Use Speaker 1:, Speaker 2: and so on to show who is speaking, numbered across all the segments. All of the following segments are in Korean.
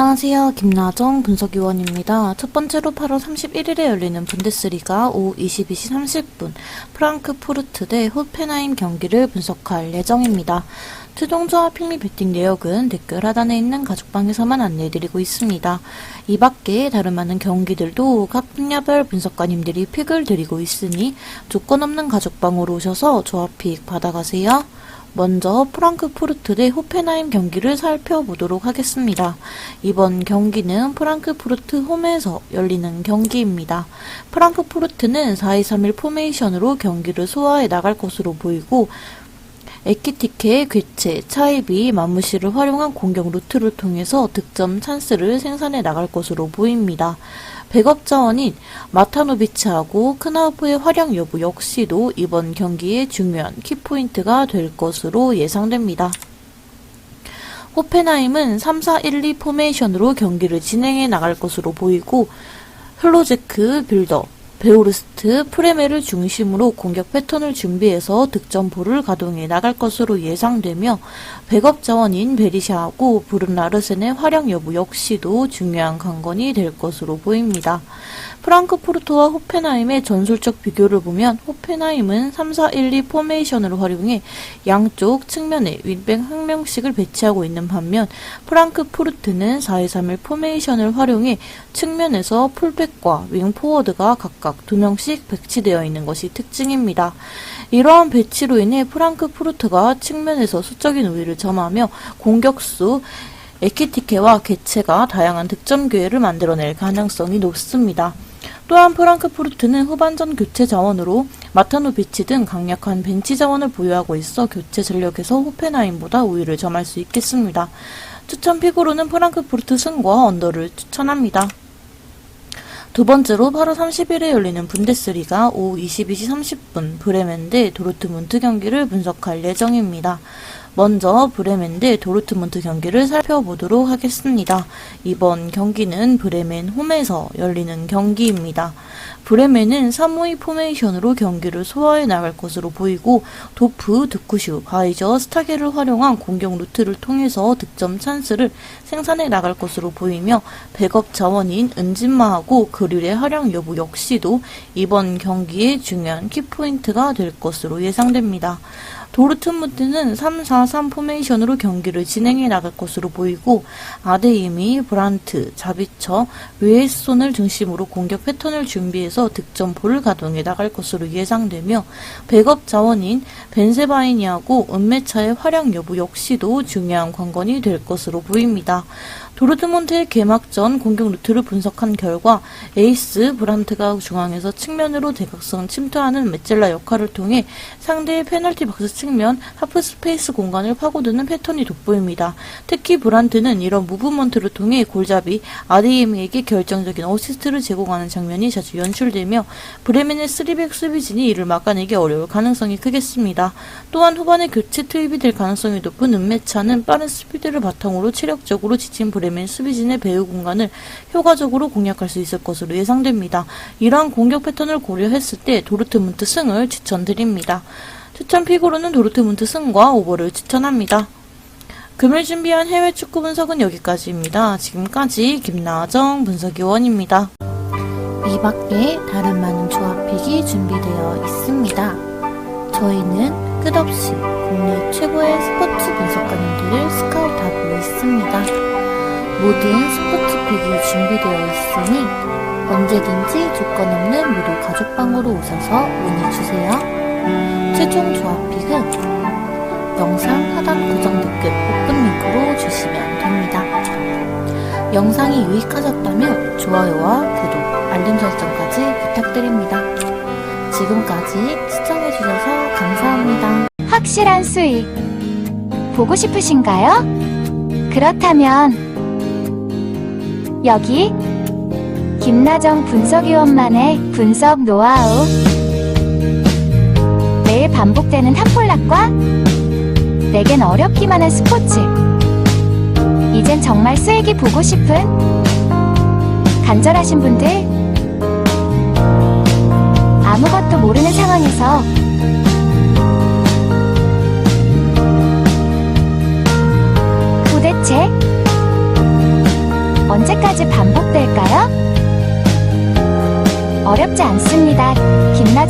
Speaker 1: 안녕하세요. 김나정 분석위원입니다. 첫 번째로 8월 31일에 열리는 분데스리가 오후 22시 30분 프랑크푸르트 대 호펜하임 경기를 분석할 예정입니다. 최종 조합 필미 배팅 내역은 댓글 하단에 있는 가족방에서만 안내해드리고 있습니다. 이 밖에 다른 많은 경기들도 각 분야별 분석가님들이 픽을 드리고 있으니 조건 없는 가족방으로 오셔서 조합 픽 받아가세요. 먼저 프랑크푸르트 대 호펜하임 경기를 살펴보도록 하겠습니다. 이번 경기는 프랑크푸르트 홈에서 열리는 경기입니다. 프랑크푸르트는 4-2-3-1 포메이션으로 경기를 소화해 나갈 것으로 보이고 에키티케의 괴체, 차이비, 마무시를 활용한 공격 루트를 통해서 득점 찬스를 생산해 나갈 것으로 보입니다. 백업 자원인 마타노비치하고 크나우프의 활약 여부 역시도 이번 경기의 중요한 키포인트가 될 것으로 예상됩니다. 호펜하임은 3-4-1-2 포메이션으로 경기를 진행해 나갈 것으로 보이고 흘로제크, 빌더, 베오르스트, 프레메를 중심으로 공격 패턴을 준비해서 득점포를 가동해 나갈 것으로 예상되며 백업 자원인 베리샤하고 브룬 라르센의 활약 여부 역시도 중요한 관건이 될 것으로 보입니다. 프랑크푸르트와 호펜하임의 전술적 비교를 보면 호펜하임은 3-4-1-2 포메이션을 활용해 양쪽 측면에 윙백 한 명씩을 배치하고 있는 반면 프랑크푸르트는 4-2-3-1 포메이션을 활용해 측면에서 풀백과 윙포워드가 각각 두 명씩 배치되어 있는 것이 특징입니다. 이러한 배치로 인해 프랑크푸르트가 측면에서 수적인 우위를 점하며 공격수 에키티케와 개체가 다양한 득점 기회를 만들어낼 가능성이 높습니다. 또한 프랑크푸르트는 후반전 교체 자원으로 마타노비치 등 강력한 벤치 자원을 보유하고 있어 교체 전력에서 호펜하임보다 우위를 점할 수 있겠습니다. 추천 픽으로는 프랑크푸르트 승과 언더를 추천합니다. 두 번째로 8월 30일에 열리는 분데스리가 오후 22시 30분 브레멘 대 도르트문트 경기를 분석할 예정입니다. 먼저 브레멘 대 도르트문트 경기를 살펴보도록 하겠습니다. 이번 경기는 브레멘 홈에서 열리는 경기입니다. 브레멘은 3-5-2 포메이션으로 경기를 소화해 나갈 것으로 보이고 도프, 드쿠슈, 바이저, 스타게를 활용한 공격 루트를 통해서 득점 찬스를 생산해 나갈 것으로 보이며 백업 자원인 은진마하고 그릴의 활약 여부 역시도 이번 경기의 중요한 키포인트가 될 것으로 예상됩니다. 도르트문트는 3-4-3 포메이션으로 경기를 진행해 나갈 것으로 보이고 아데이미, 브란트, 자비처, 웨이손을 중심으로 공격 패턴을 준비해서 득점포를 가동해 나갈 것으로 예상되며 백업 자원인 벤세바이니하고 은메차의 활약 여부 역시도 중요한 관건이 될 것으로 보입니다. 도르트문트의 개막전 공격 루트를 분석한 결과 에이스 브란트가 중앙에서 측면으로 대각선 침투하는 메젤라 역할을 통해 상대의 페널티 박스 측면 하프 스페이스 공간을 파고드는 패턴이 돋보입니다. 특히 브란트는 이런 무브먼트를 통해 골잡이 아데이엠에게 결정적인 어시스트를 제공하는 장면이 자주 연출되며 브레멘의 3백 수비진이 이를 막아내기 어려울 가능성이 크겠습니다. 또한 후반에 교체 투입이 될 가능성이 높은 은메차는 빠른 스피드를 바탕으로 체력적으로 지친 브레멘 수비진의 배후 공간을 효과적으로 공략할 수 있을 것으로 예상됩니다. 이러한 공격 패턴을 고려했을 때 도르트문트 승을 추천드립니다. 추천 픽으로는 도르트문트 승과 오버를 추천합니다. 금일 준비한 해외 축구 분석은 여기까지입니다. 지금까지 김나정 분석위원입니다. 이 밖에 다른 많은 조합픽이 준비되어 있습니다. 저희는 끝없이 국내 최고의 스포츠 분석가님들을 스카우트하고 있습니다. 모든 스포츠픽이 준비되어 있으니 언제든지 조건 없는 무료 가족방으로 오셔서 문의주세요. 최종 조합픽은 영상 하단 고정 댓글 오픈 링크로 주시면 됩니다. 영상이 유익하셨다면 좋아요와 구독, 알림 설정까지 부탁드립니다. 지금까지 시청해주셔서 감사합니다.
Speaker 2: 확실한 수익 보고 싶으신가요? 그렇다면 여기 김나정 분석위원만의 분석 노하우. 매일 반복되는 탑폴락과 내겐 어렵기만 한 스포츠. 이젠 정말 수익이 보고 싶은 간절하신 분들. 아무것도 모르는 상황에서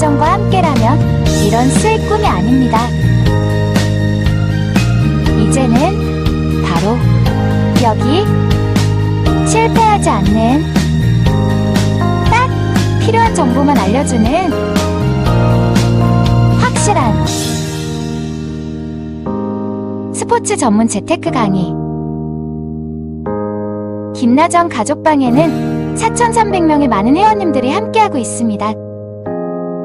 Speaker 2: 김나정과 함께라면 이런 수익 꿈이 아닙니다. 이제는 바로 여기 실패하지 않는 딱 필요한 정보만 알려주는 확실한 스포츠 전문 재테크 강의 김나정 가족방에는 4,300명의 많은 회원님들이 함께하고 있습니다.